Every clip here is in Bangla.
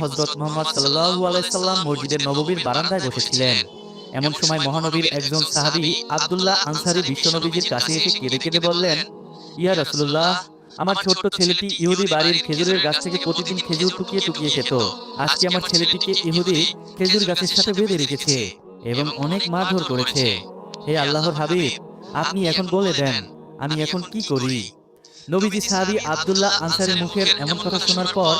হজরত মোহাম্মদ সাল্লাল্লাহু আলাইহি সাল্লাম মসজিদের নববীর বারান্দায় বসেছিলেন। এমন সময় মহানবীর একজন সাহাবী আব্দুল্লাহ আনসারী বিশ্বনবীজির কাছে এসে কেঁদে কেঁদে বললেন, ইয়া রাসূলুল্লাহ, আমার ছোট্ট ছেলেটি ইহুদি বাড়ির খেজুরের গাছ থেকে প্রতিদিন খেজুর টুকিয়ে টুকিয়ে খেত। আজকে আমার ছেলেটিকে ইহুদি খেজুর গাছের সাথে বেঁধে রেখেছে এবং অনেক মারধর করেছে। হে আল্লাহর হাবিব, আপনি এখন বলে দেন, আমি এখন কি করি? নবীজি সাহাবী আব্দুল্লাহ আনসারীর মুখের এমন কথা শোনার পর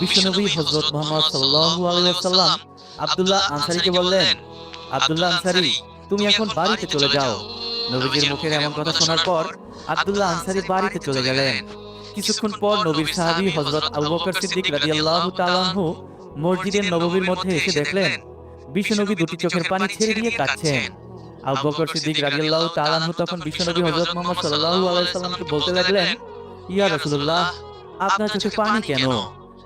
বিশ্বনবী হযরত মুহাম্মদ সাল্লাল্লাহু আলাইহি ওয়াসাল্লাম আব্দুল্লাহ আনসারীকে বললেন আব্দুল্লাহ আনসারী তুমি এখন বাড়িতে চলে যাও। নবীজির মুখের এমন কথা শোনার পর আব্দুল্লাহ আনসারী বাড়িতে চলে গেলেন। কিছুক্ষণ পর নবীর সাহাবী হযরত আবু বকর সিদ্দিক রাদিয়াল্লাহু তাআলা আনহু মসজিদের নববীর মধ্যে এসে দেখলেন বিশ্বনবী দুটি চোখের পানি ছেড়ে দিয়ে কাঁদছেন আবু বকর সিদ্দিক রাদিয়াল্লাহু তাআলা আনহু তখন বিশ্বনবী হযরত মুহাম্মদ সাল্লাল্লাহু আলাইহি সাল্লামকে বলতে লাগলেন ইয়া রাসূলুল্লাহ আপনার চোখে পানি কেন?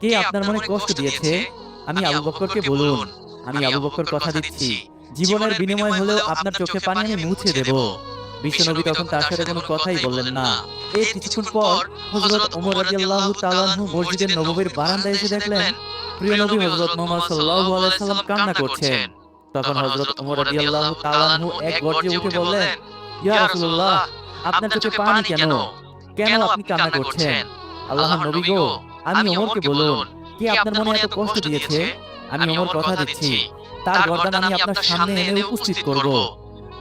কে আপনার মনে কষ্ট দিয়েছে? আমি আবু বকরকে বলুন আমি আবু বকর কথা দিচ্ছি। জীবনের বিনিময় হলেও আপনার চোখে পানি আমি মুছে দেব। বিশ্বনবী তখন তার সাথে কোনো কথাই বললেন না। এই কিছুক্ষণ পর হযরত ওমর রাদিয়াল্লাহু তাআলা মসজিদের নববীর বারান্দায় এসে দেখলেন প্রিয় নবী হযরত মুহাম্মদ সাল্লাল্লাহু আলাইহি সাল্লাম কান্না করছেন। তখন হযরত ওমর রাদিয়াল্লাহু তাআলা এক গর্জে উঠে বললেন ইয়া রাসূলুল্লাহ আপনার চোখে পানি কেন কেন আপনি কান্না করছেন? আল্লাহর নবী গো আমি ওমরকে বলুন কে আপনার মনে এত কষ্ট দিয়েছে? আমি ওমর কথা দিচ্ছি। তার গর্দান আমি আপনার সামনে এনে উপস্থিত করব।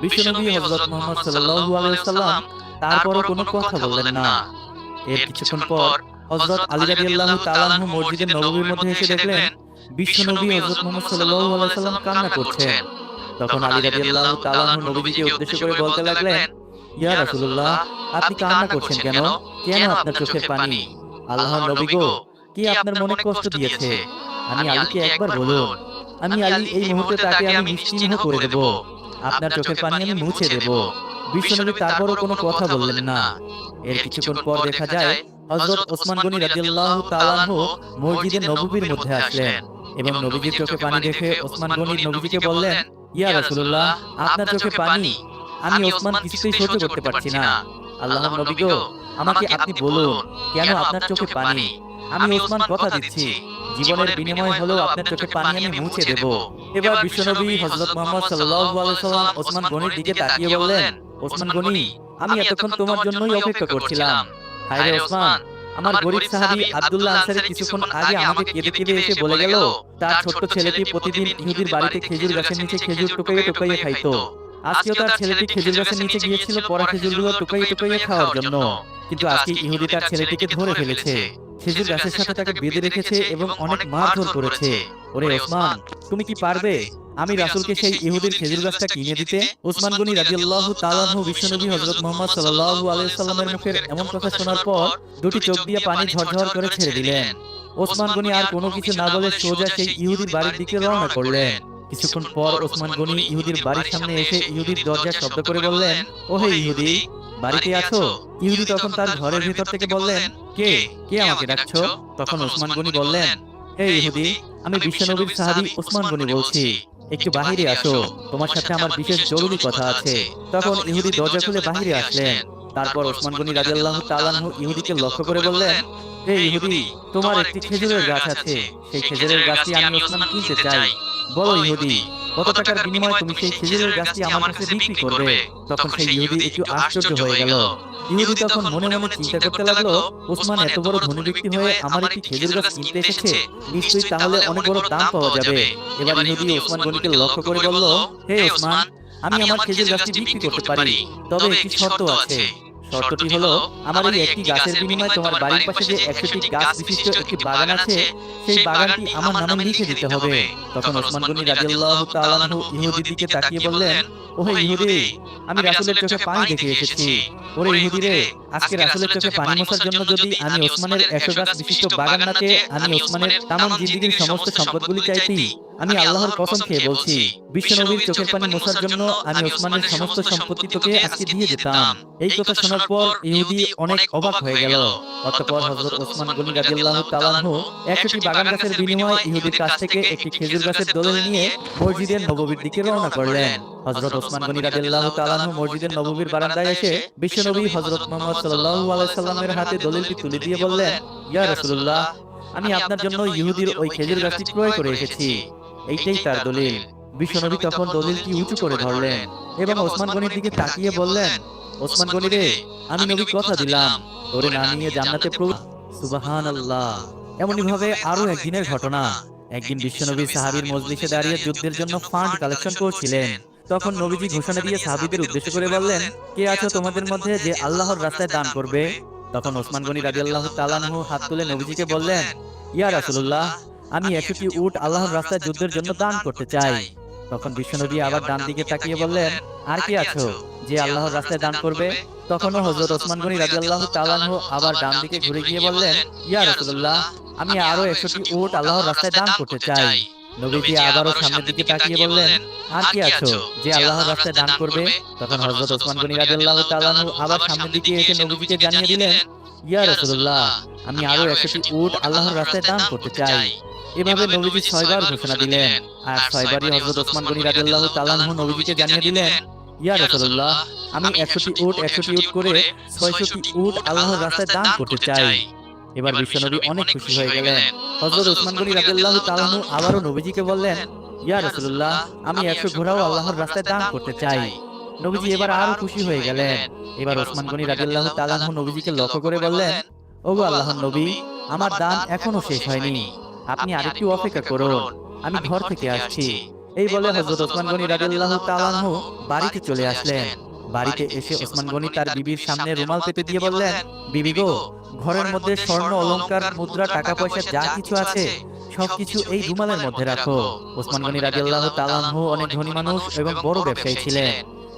বিশ্বনবী হযরত মুহাম্মদ সাল্লাল্লাহু আলাইহি সাল্লাম তারপরও কোনো কথা বললেন না। এর কিছুক্ষণ পর হযরত আলী রাদিয়াল্লাহু তাআলা নববীর মধ্যে এসে দেখলেন বিশ্বনবী হযরত মুহাম্মদ সাল্লাল্লাহু আলাইহি সাল্লাম কান্না করছেন। তখন আলী রাদিয়াল্লাহু তাআলা নবীজিকে উদ্দেশ্য করে বলতে লাগলেন ইয়া রাসূলুল্লাহ আপনি কান্না করছেন কেন? কেন? আপনার চোখের পানি? আল্লাহর নবী গো কি আপনার মনে কষ্ট দিয়েছে? আমি আলীকে একবার বলুন আমি আলী এই মুহূর্তে তাকে আমি নিশ্চিহ্ন করে দেব। আপনার চোখের পানি আমি মুছে দেব। বিশ্বনবী তারপরও কোনো কথা বললেন না। এর কিছুক্ষণ পর দেখা যায় হযরত ওসমান গনি রাদিয়াল্লাহু তাআলা মসজিদের নববীর মধ্যে আসলেন। এবং নবীজির চোখে পানি দেখে ওসমান গনি নবীজিকে বললেন ইয়া রাসূলুল্লাহ আপনার চোখে পানি আমি ওসমান কিছুতেই সহ্য করতে পারছি না। আল্লাহর নবী গো আমাকে আপনি বলুন কেন আপনার চোখে পানি? আমি ওসমান কথা দিচ্ছি। জীবনের বিনিময় হলেও আপনার চোখে পানি আমি মুছে দেব। এবার বিশ্বনবী হযরত মুহাম্মদ সাল্লাল্লাহু আলাইহি সাল্লাম ওসমান গনির দিকে তাকিয়ে বললেন ওসমান গনি আমি এতক্ষণ তোমার জন্যই অপেক্ষা করছিলাম। হায় ওসমান আমার গরিব সাহাবী আব্দুল্লাহ আনসারী কিছুক্ষণ আগে আমাকে কেঁদে কেঁদে এসে বলে গেল তার ছোট্ট ছেলেটি প্রতিদিন ইহুদির বাড়িতে খেজুর গাছের নিচে খেজুর টুকাইয়ে টুকাইয়ে খাইতো আজকেও তার ছেলেটি খেজুর গাছের নিচে গিয়েছিল পরা খেজুরগুলো টুকাইয়ে টুকাইয়ে খাওয়ার জন্য। কিন্তু আজকে ইহুদি তার ছেলেটিকে ধরে ফেলেছে। খেজুর গাছের সাথে তাকে বেঁধে রেখেছে এবং অনেক মারধর করেছে। ওরে ওসমান তুমি কি পারবে? আমি রাসুলকে সেই ইহুদির খেজুর গাছটা কিনে দিতে ওসমান গনি রাদিয়াল্লাহু তাআলা আনহু বিশ্বনবী হযরত মুহাম্মদ সাল্লাল্লাহু আলাইহি সাল্লামের মুখের এমন কথা শোনার পর দুটি চোখ দিয়ে পানি ঝরঝর করে ছেড়ে দিলেন। ওসমান গনি আর কোনো কিছু না বলে সোজা সেই ইহুদির বাড়ির দিকে রওনা করলেন কিছুক্ষণ পর ওসমান গনি ইহুদির বাড়ির সামনে এসে ইহুদির দরজা শব্দ করে বললেন ও হে ইহুদি বাড়িতে আছো? ইহুদি তখন তার ঘরের ভিতর থেকে বললেন কে কে আমাকে ডাকছো? তখন ওসমান গনি বললেন হে ইহুদি আমি বিশ্বনবীর সাহাবী ওসমান গনি বলছি। একটু বাহিরে আসো তোমার সাথে আমার বিশেষ জরুরি কথা আছে। তখন ইহুদি দরজা খুলে বাহিরে আসলেন। তারপর ওসমান গনি রাদিয়াল্লাহু তাআলা আনহু ইহুদিকে লক্ষ্য করে বললেন হে ইহুদি তোমার একটি খেজুরের গাছ আছে সেই খেজুরের গাছটি আমি ওসমান কিনতে চাই বলো ইহুদি কত টাকার বিনিময়ে তুমি সেই খেজুরের গাছটি আমার কাছে বিক্রি করবে। তখন সেই ইহুদি একটু আশ্চর্য হয়ে গেল। ইহুদি তখন মনে মনে চিন্তা করতে লাগল ওসমান এত বড় ধনী ব্যক্তি হয়ে আমার একটি খেজুর গাছ কিনতে এসেছে। নিশ্চয়ই তাহলে অনেক বড় দাম পাওয়া যাবে। এবার ইহুদি ওসমান গনিকে লক্ষ্য করে বলল হে ওসমান আমি আমার খেজুর গাছটি বিক্রি করতে পারি। তবে একটি শর্ত আছে। শর্তটি হলো আমার এই একটি গাছের বিনিময়ে তোমার বাড়ির পাশে যে একটি গাছ বিশিষ্ট একটি বাগান আছে সেই বাগানটি আমার নামে লিখে দিতে হবে। তখন ওসমান গনি রাদিয়াল্লাহু তাআলা আনহু ইহুদির দিকে তাকিয়ে বললেন ওহে ইহুদি আমি রাসূলের চোখে পানি দেখে এসেছি। ওরে ইহুদি রে আজকে রাসূলের চোখে পানি মোছার জন্য যদি আমি ওসমানের একশো গাছ বিশিষ্ট বাগান না চেয়ে আমি ওসমানের তামাম জিন্দেগীর সমস্ত সম্পদগুলি চাইতি আমি আল্লাহর কসম খেয়ে বলছি বিশ্বনবীর চোখের পানি মোছার জন্য আমি ওসমানের সমস্ত সম্পত্তি তোকে আজকে দিয়ে যেতাম এই কথা শোনার পর ইহুদি অনেক অবাক হয়ে গেল। অতঃপর হযরত ওসমান গনি রাদিয়াল্লাহু তাআলা আনহু একটি বাগান গাছের বিনিময়ে ইহুদির কাছ থেকে একটি খেজুর গাছের দলিল নিয়ে মসজিদের নববীর দিকে রওনা করলেন। হযরত ওসমান গনি রাদিয়াল্লাহু তাআলা আনহু মসজিদের নববীর বারান্দায় এসে বিশ্বনবী হযরত মুহাম্মদ সাল্লাল্লাহু আলাইহি সাল্লামের হাতে দলিলটি তুলে দিয়ে বললেন ইয়া রাসূলুল্লাহ আমি আপনার জন্য ইহুদির ওই খেজুর গাছটি ক্রয় করে এসেছি এইটাই তার দলিল। বিশ্বনবী তখন দলিলটি উঁচু করে ধরলেন এবং ওসমান গনির দিকে তাকিয়ে বললেন ওসমান গনি রে আমি নবী কথা দিলাম। তোরে না নিয়ে জান্নাতে সুবাহান আল্লাহ এমনই ভাবে আরও একদিনের ঘটনা। একদিন বিশ্বনবী সাহাবীর মজলিসে দাঁড়িয়ে যুদ্ধের জন্য ফান্ড কালেকশন করছিলেন। তখন নবীজি ঘোষণা দিয়ে সাহাবীদের উদ্দেশ্য করে বললেন কে আছো তোমাদের মধ্যে যে আল্লাহর রাস্তায় দান করবে তখন ওসমান গনি রাজি আল্লাহ তাআলাহু হাত তুলে নবীজিকে বললেন ইয়া রাসূলুল্লাহ আমি একটি উট আল্লাহর রাস্তায় যুদ্ধের জন্য দান করতে চাই। তখন বিশ্বনবী আবার ডান দিকে তাকিয়ে বললেন আর কি আছো? যে আল্লাহর রাস্তায় দান করবে। তখনও হযরত ওসমান গনি রাদিয়াল্লাহু তাআলাহু আবার ডান দিকে ঘুরে গিয়ে বললেন ইয়া রাসূলুল্লাহ আমি আরও একশোটি উট আল্লাহর রাস্তায় দান করতে চাই। নবীজি আবারও সামনের দিকে তাকিয়ে বললেন আর কি আছো? যে আল্লাহর রাস্তায় দান করবে তখন হযরত ওসমান গনি রাদিয়াল্লাহু তাআলাহু আবার সামনের দিকে এসে নবীজিকে জানিয়ে দিলেন ইয়া রাসূলুল্লাহ আমি আরও একশোটি উট আল্লাহর রাস্তায় দান করতে চাই এভাবে নবীজি ছয়বার ঘোষণা দিলেন। আর ছয়বারই হযরত ওসমান গনি রাদিয়াল্লাহু তাআলাহু নবীজিকে জানিয়ে দিলেন ইয়া রাসূলুল্লাহ আমি একশোটি উট একশোটি উট করে ছয়শটি উট আল্লাহর রাস্তায় দান করতে চাই। এবার বিশ্বনবী অনেক খুশি হয়ে গেলেন। হযরত ওসমান গনি রাদিয়াল্লাহু তাআলাহু আবারও নবীজিকে বললেন ইয়া রাসূলুল্লাহ আমি একশো ঘোড়াও আল্লাহর রাস্তায় দান করতে চাই। নবীজি এবার আরও খুশি হয়ে গেলেন এবার ওসমান গনি রাদিয়াল্লাহু তাআলাহু নবীজিকে লক্ষ্য করে বললেন ওগো আল্লাহর নবী আমার দান এখনও শেষ হয়নি আপনি আরেকটু অপেক্ষা করুন। আমি ঘর থেকে আসছি। এই বলে হযরত ওসমান গনি রাদিয়াল্লাহু তাআলাহু বাড়িতে চলে আসলেন। বাড়িতে এসে ওসমান গনি তার বিবির সামনে রুমাল পেতে দিয়ে বললেন বিবি গো ঘরের মধ্যে স্বর্ণ অলংকার মুদ্রা টাকা পয়সা যা কিছু আছে সবকিছু এই রুমালের মধ্যে রাখো। ওসমান গনি রাদিয়াল্লাহু তাআলাহু অনেক ধনী মানুষ এবং বড় ব্যবসায়ী ছিলেন।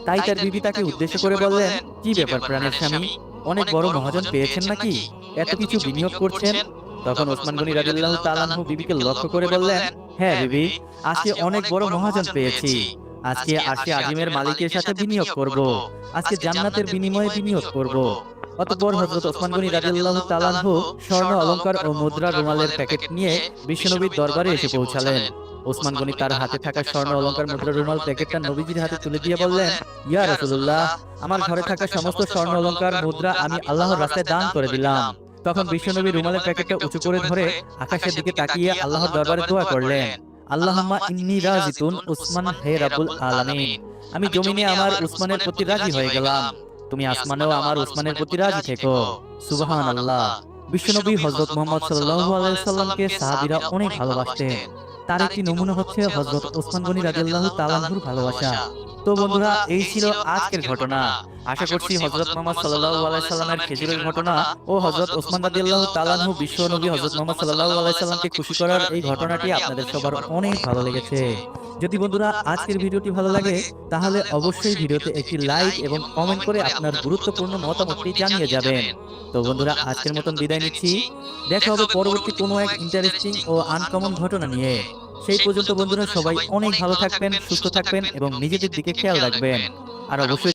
তাই তার বিবি তাকে উদ্দেশ্য করে বললেন কি ব্যাপার প্রাণের স্বামী অনেক বড় মহাজন পেয়েছেন নাকি এত কিছু বিনিয়োগ করছেন তখন ওসমান গনি রাদিয়াল্লাহু তাআলাহু বিবিকে লক্ষ্য করে বললেন হ্যাঁ বিবি আজকে অনেক বড় মহাজন পেয়েছি। আজকে আরশে আজিমের মালিকের সাথে বিনিয়োগ করব। আজকে জান্নাতের বিনিময়ে বিনিয়োগ করব। অতঃপর হযরত ওসমান গনি রাদিয়াল্লাহু তাআলাহু স্বর্ণ অলংকার ও মুদ্রা রুমালের প্যাকেট নিয়ে বিশ্বনবীর দরবারে এসে পৌঁছালেন। ওসমান গনি তার হাতে থাকা স্বর্ণ অলংকার মুদ্রা রুমাল প্যাকেটটা নবীজির হাতে তুলে দিয়ে বললেন ইয়া রাসূলুল্লাহ আমার ঘরে থাকা সমস্ত স্বর্ণ অলংকার মুদ্রা আমি আল্লাহর রাস্তায় দান করে দিলাম তখন বিশ্বনবী রুমালের প্যাকেটটা উঁচু করে ধরে আকাশের দিকে তাকিয়ে আল্লাহর দরবারে দোয়া করলেন। আল্লাহুম্মা ইন্নী রাজিতুন উসমান হে রাব্বুল আলামিন। আমি জমিনে আমার উসমানের প্রতি রাজি হয়ে গেলাম। তুমি আসমানেও আমার উসমানের প্রতি রাজি থেকো। সুবহানাল্লাহ। বিশ্বনবী হযরত মুহাম্মদ সাল্লাল্লাহু আলাইহি সাল্লামকে সাহাবীরা অনেক ভালোবাসতেন। তার একটি নমুনা হচ্ছে হযরত ওসমান গনি রাদিয়াল্লাহু তাআলার ভালোবাসা। তো বন্ধুরা এই ছিল আজকের ঘটনা। আশা করছি হযরত মুহাম্মদ সাল্লাল্লাহু আলাইহি সাল্লামের খেজুরের ঘটনা ও হযরত ওসমান রাদিয়াল্লাহু তাআলাহু বিশ্ব নবী হযরত মুহাম্মদ সাল্লাল্লাহু আলাইহি সাল্লামকে খুশি করার এই ঘটনাটি আপনাদের সবার অনেক ভালো লেগেছে। যদি বন্ধুরা আজকের ভিডিওটি ভালো লাগে তাহলে অবশ্যই ভিডিওতে একটি লাইক এবং কমেন্ট করে আপনার গুরুত্বপূর্ণ মতামতটি জানিয়ে যাবেন। তো বন্ধুরা আজকের মতন বিদায় নিচ্ছি। দেখা হবে পরবর্তী কোনো এক ইন্টারেস্টিং ও আনকমন ঘটনা নিয়ে। সেই পর্যন্ত বন্ধুরা সবাই অনেক ভালো থাকবেন সুস্থ থাকবেন এবং নিজেদের দিকে খেয়াল রাখবেন। আর অবশ্যই